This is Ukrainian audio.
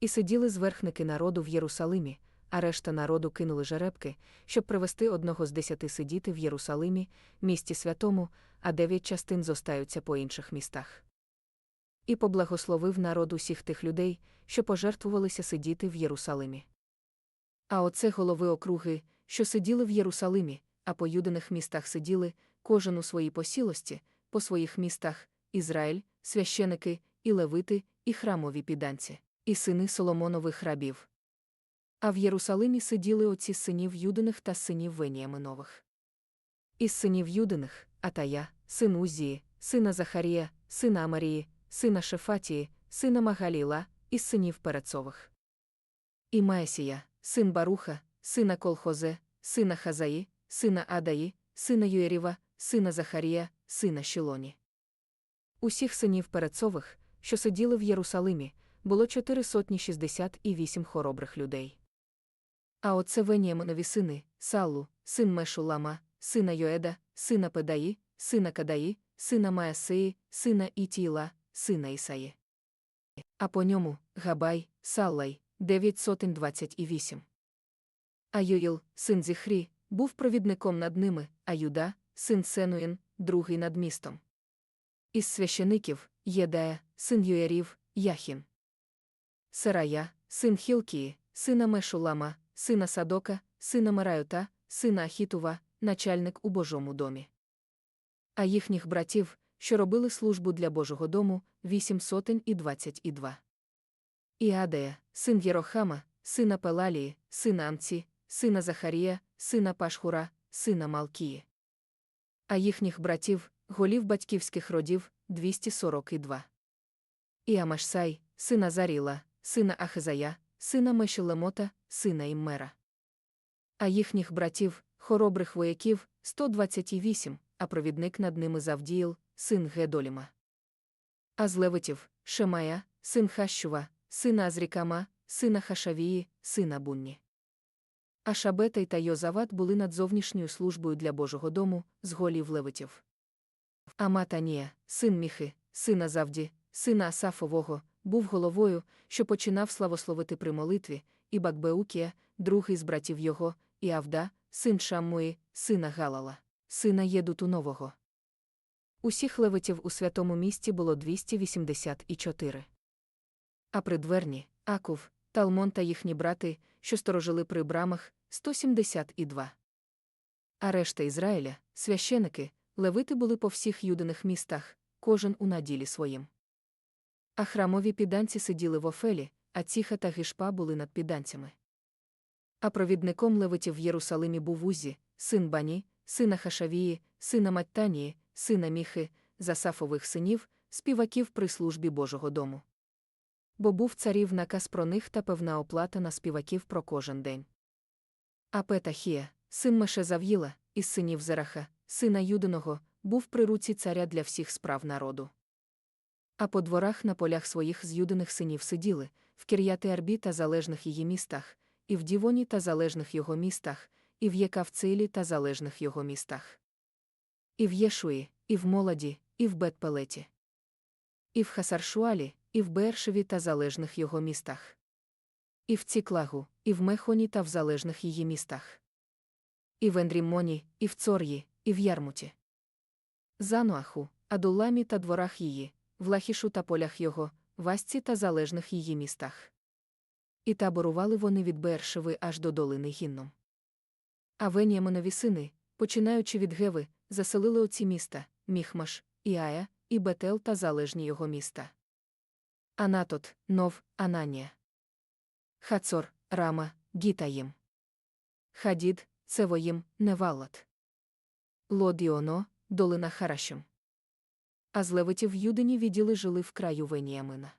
І сиділи зверхники народу в Єрусалимі, а решта народу кинули жеребки, щоб привести одного з десяти сидіти в Єрусалимі, місті святому, а дев'ять частин зостаються по інших містах. І поблагословив народ усіх тих людей, що пожертвувалися сидіти в Єрусалимі. А оце голови округи, що сиділи в Єрусалимі, а по юдиних містах сиділи, кожен у своїй посілості, по своїх містах Ізраїль, священики, і левити, і храмові піданці, і сини Соломонових рабів. А в Єрусалимі сиділи оці синів Юдиних та синів Веніаминових. Із синів Юдиних Атая, син Узії, сина Захарія, сина Амарії, сина Шефатії, сина Магаліла, із синів Перецових. І Маесія, син Баруха, сина Колхозе, сина Хазаї, сина Адаї, сина Юєріва, сина Захарія, сина Шілоні. Усіх синів Перецових, що сиділи в Єрусалимі, було чотири сотні шістдесят і вісім хоробрих людей. А оце Веніаминові сини, Саллу, син Мешулама, сина Йоеда, сина Педаї, сина Кадаї, сина Маасеї, сина Ітіла, сина Ісаї. А по ньому Габай, Саллай, дев'ять сотень двадцять і вісім. А Юїл, син Зіхрі, був провідником над ними, а Юда, син Сенуїн, другий над містом. Із священиків Єдая, син Юєрів, Яхін. Серая, син Хілкії, сина Мешулама, сина Садока, сина Мараюта, сина Ахітува, начальник у Божому домі. А їхніх братів, що робили службу для Божого дому, вісім сотень і двадцять і два. І Адея, син Єрохама, сина Пелалії, сина Амці, сина Захарія, сина Пашхура, сина Малкії. А їхніх братів, голів батьківських родів, 242. І Амашсай, сина Заріла, сина Ахизая, сина Мешелемота, сина Іммера. А їхніх братів, хоробрих вояків, 128, а провідник над ними Завдіїл, син Гедоліма. А з левитів, Шемая, син Хащува, сина Азрікама, сина Хашавії, сина Бунні. А Шабетай та Йозават були над зовнішньою службою для Божого дому, з голів левитів. А Матанія, син Міхи, сина Завді, сина Асафового, був головою, що починав славословити при молитві, і Бакбеукія, другий з братів його, і Авда, син Шаммуї, сина Галала, сина Єдутунового. Усіх левитів у святому місті було 284. А при дверні, Акув, Талмон та їхні брати, що сторожили при брамах, 172. А решта Ізраїля, священики, левити були по всіх юдиних містах, кожен у наділі своїм. А храмові піданці сиділи в Офелі, а ціха та гішпа були над піданцями. А провідником левитів в Єрусалимі був Узі, син Бані, сина Хашавії, сина Маттанії, сина Міхи, засафових синів, співаків при службі Божого дому. Бо був царів наказ про них та певна оплата на співаків про кожен день. А Петахія, син Мешезав'їла, із синів Зераха, сина Юдиного, був при руці царя для всіх справ народу. А по дворах на полях своїх з юдиних синів сиділи, в Кір'яти Арбі та залежних її містах, і в Дівоні та залежних його містах, і в Єкавцилі та залежних його містах. І в Єшуї, і в Молоді, і в Бетпелеті. І в Хасаршуалі, і в Бершеві та залежних його містах. І в Ціклагу, і в Мехоні та в залежних її містах. І в Ендрімоні, і в Цор'ї, і в Ярмуті. Зануаху, Адуламі та дворах її, в Лахішу та полях його, в Асці та залежних її містах. І таборували вони від Бершеви аж до долини Гінном. А Веніаминові сини, починаючи від Геви, заселили оці міста Міхмаш, Іая, і Бетел та залежні його міста. Анатот, Нов, Ананія. Хацор, Рама, Гітаїм. Хадід, Цевоїм, Невалат. Лодіоно, долина Харашем. А з левитів Юдині відділи жили в краю Веніамина.